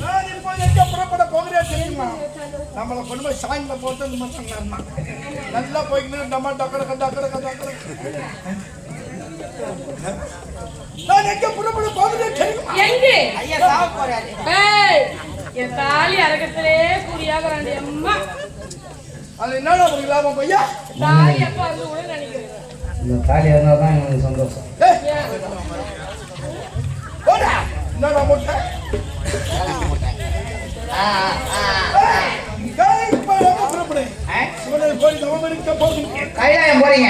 நான் இப்போ எங்க புறப்பட போகிறேன் தெரியுமா நம்மளை கொண்டு போய் சாயங்ல போட்டு இந்த சொன்னாருமா நல்லா போய்க்கணும் நம்ம டக்கர டக்கர டக்கர. நான் எங்க புறப்பட போகிறேன் தெரியுமா? எங்கே? ஐயா சாவ போறாரு. ஏய், என் தாலி அறக்கத்திலே குறியாகிறாண்டி அம்மா. அது என்னடா உங்களுக்கு லாபம் பையா தாலி அப்பா இருந்து கூட நினைக்கிறேன். இந்த தாலி இருந்தால் தான் எனக்கு சந்தோஷம். கைலாயம் போறீங்க.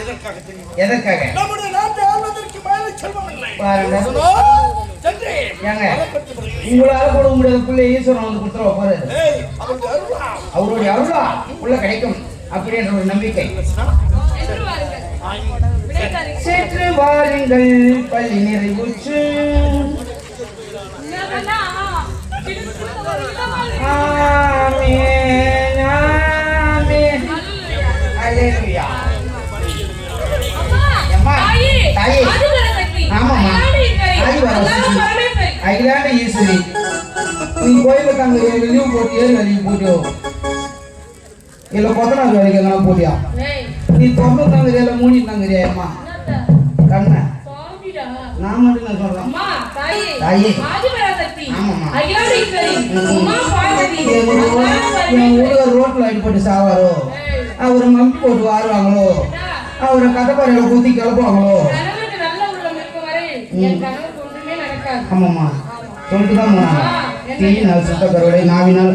எதற்காக எதற்காக? நம்முடைய நாட்டை ஆள்வதற்கு மேலே செல்வம் இல்லை. உங்களால கூட முடியாத பிள்ளை ஈஸ்வரன் வந்து கொடுத்துருவா பாரு. அவருடைய அருளா. அவருடைய அருளா உள்ள கிடைக்கும் அப்படின்ற ஒரு நம்பிக்கை. சேற்று வாருங்கள் பள்ளி நிறைவுற்று அம்மா, அகிலாண்ட ஈஸ்வரி, நீ போட்டு ஏழு போட்டியோ போட்டியா? நீ தொண்டை தாங்குறியா மூடி என்னத்த? கண்ண. நான் மட்டும் நான் சொல்றேன்? தாயி, ரோட்ல அடிப்பட்டு சாவாரோ? அவரை மம்பி போட்டு வாருவாங்களோ? அவரை கதப்பாறையில குத்தி கிளப்புவாங்களோ? ஆமாம்மா. சொல்லிட்டு தான் போனாங்க? தீயினால் சுத்த கருவடை நாவினால்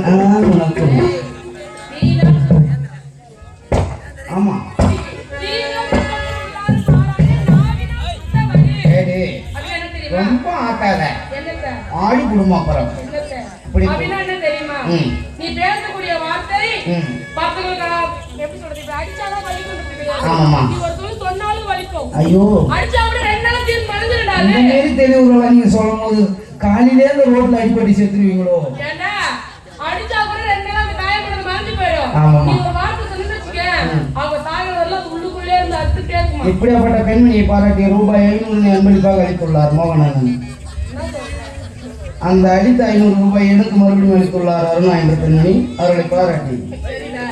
உனக்கு இந்த மறந்துடாது மாரி தெளிவுகளா நீங்க சொல்லும் போது காலையிலே இந்த ரோட்ல அடிப்பட்டு செத்துருவீங்களோ? ஏண்டா? அடிச்சா கூட ரெண்டு நாள் அந்த காயப்படுறது மறந்து போயிடும். ஆமாம்மா. நீ ஒரு வார்த்தை சொல்லி வச்சுக்க அவங்க தாய்வரெல்லாம் அது உள்ளுக்குள்ளே இருந்து அறுத்து கேட்குமா இப்படியாப்பட்ட பெண்மணியை பாராட்டிய ரூபாய் ஐநூறு அன்பளிப்பாக அளித்துள்ளார் மோகனானன் அந்த அடித்த ஐநூறு ரூபாய் எனக்கு மறுபடியும் அளித்துள்ளார் அருணா என்ற பெண்மணி அவர்களை பாராட்டி சரிடா.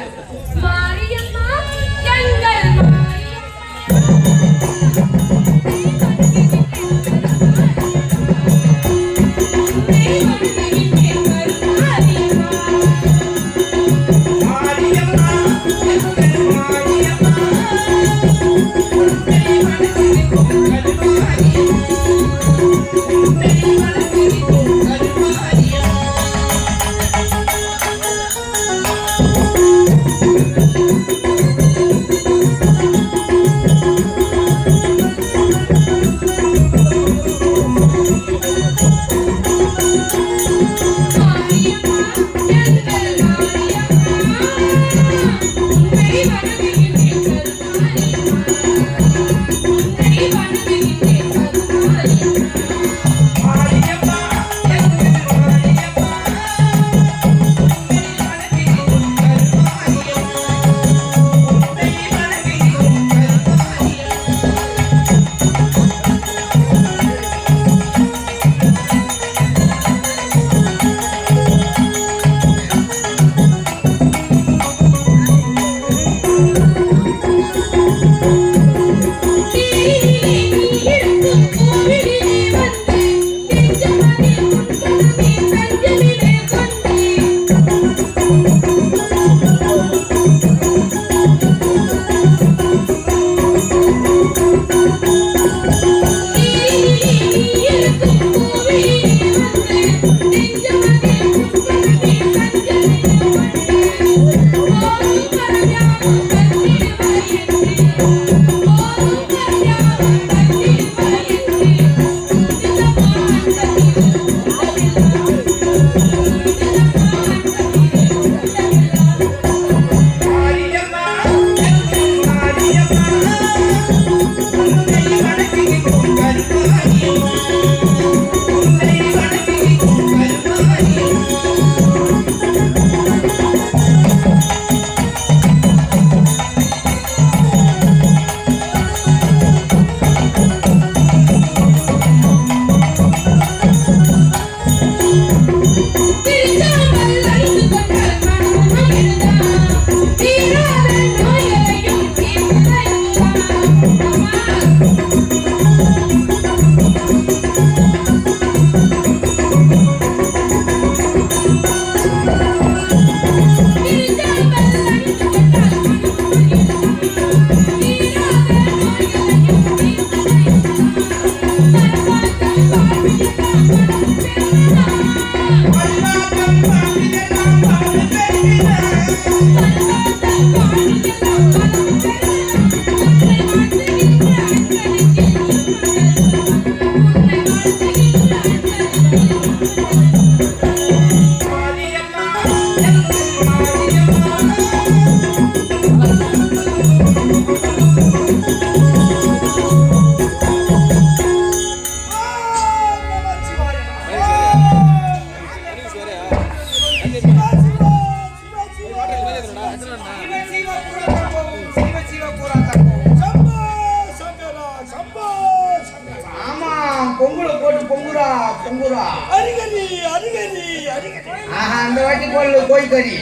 பொங்குல போட்டு பொங்குரா பொங்குரா அருகரி அருகரி அருகரி ஆஹா அந்த வாட்டி போடல கோய்கறி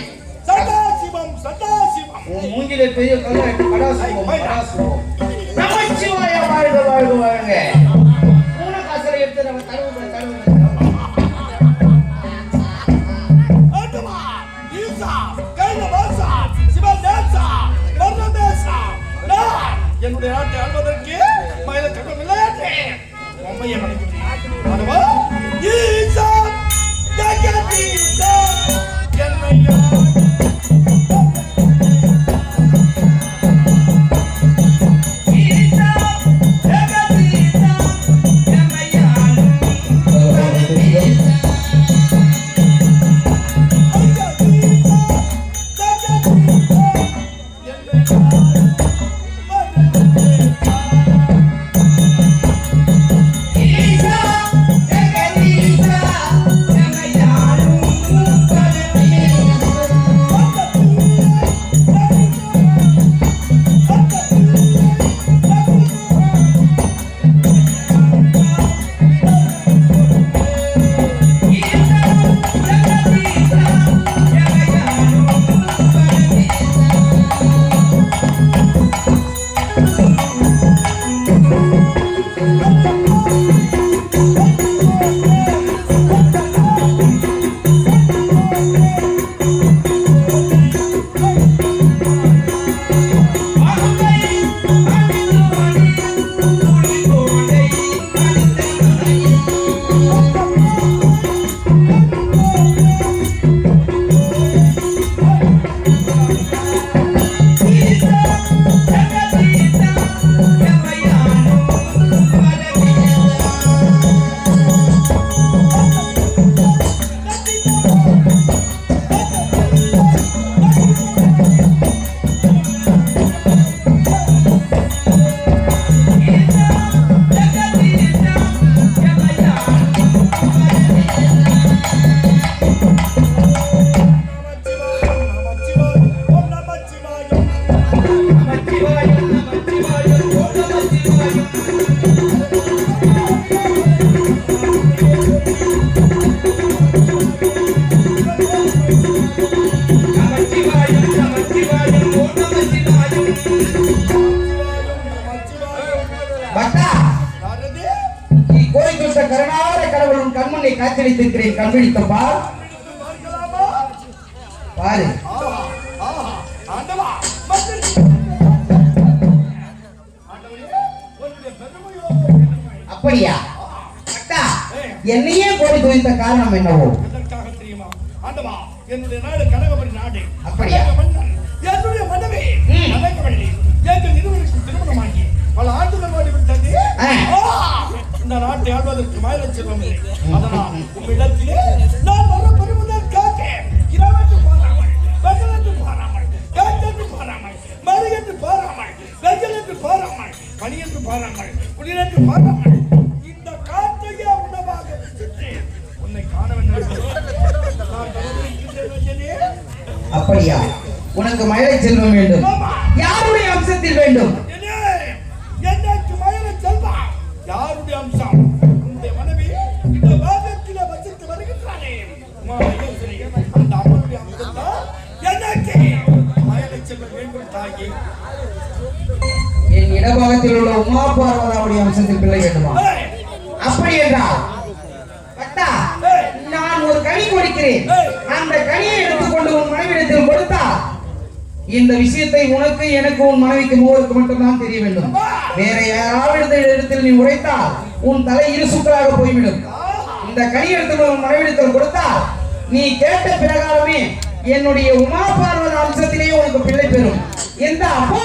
சதாசிவம் சதாசிவம் உன் மூஞ்சில பெரிய கல்லாட்டி படாசிவம் படாசிவம் நமச்சிவாய வாழ்க வாழ்க thank காத்திருத்திருக்கிறேன் கண்பிடித்தப்பா பாரு. அப்படியா? என்னையே கோயில் துதித்த காரணம் என்னவோ? என்னுடைய நாடு கனகபுரி நாடு. அப்படியா? இந்த நாட்டை ஆள்வதற்கு மயில செல்வம் அதனால் உம்மிடத்திலே நான் வர பெறுவதற்காக இரவென்று பாராமல் பகலென்று பாராமல் காற்றென்று பாராமல் மழை என்று பாராமல் வெயில் என்று பாராமல் பனி என்று பாராமல் குளிர் என்று பாராமல் இந்த காற்றையே உணவாக உன்னை காண வேண்டும். அப்படியா? உனக்கு மழை செல்வம் வேண்டும். யாருடைய அம்சத்தில் வேண்டும்? இடபாகத்தில் உள்ள உமா பார்வதாவுடைய அம்சத்தில் பிள்ளை வேண்டுமா? அப்படி என்றால் நான் ஒரு கனி கொடுக்கிறேன். அந்த கனியை எடுத்துக்கொண்டு உன் மனைவிடத்தில் கொடுத்தால் இந்த விஷயத்தை உனக்கு எனக்கு உன் மனைவிக்கு மூவருக்கு மட்டும்தான் தெரிய வேண்டும். வேற யாராவது இடத்தில் நீ உரைத்தால் உன் தலை இருசுக்களாக போய்விடும். இந்த கனி எடுத்து உன் மனைவிடத்தில் கொடுத்தால் நீ கேட்ட பிரகாரமே என்னுடைய உமா பார்வத அம்சத்திலேயே உனக்கு பிள்ளை பெறும். எந்த அப்போ!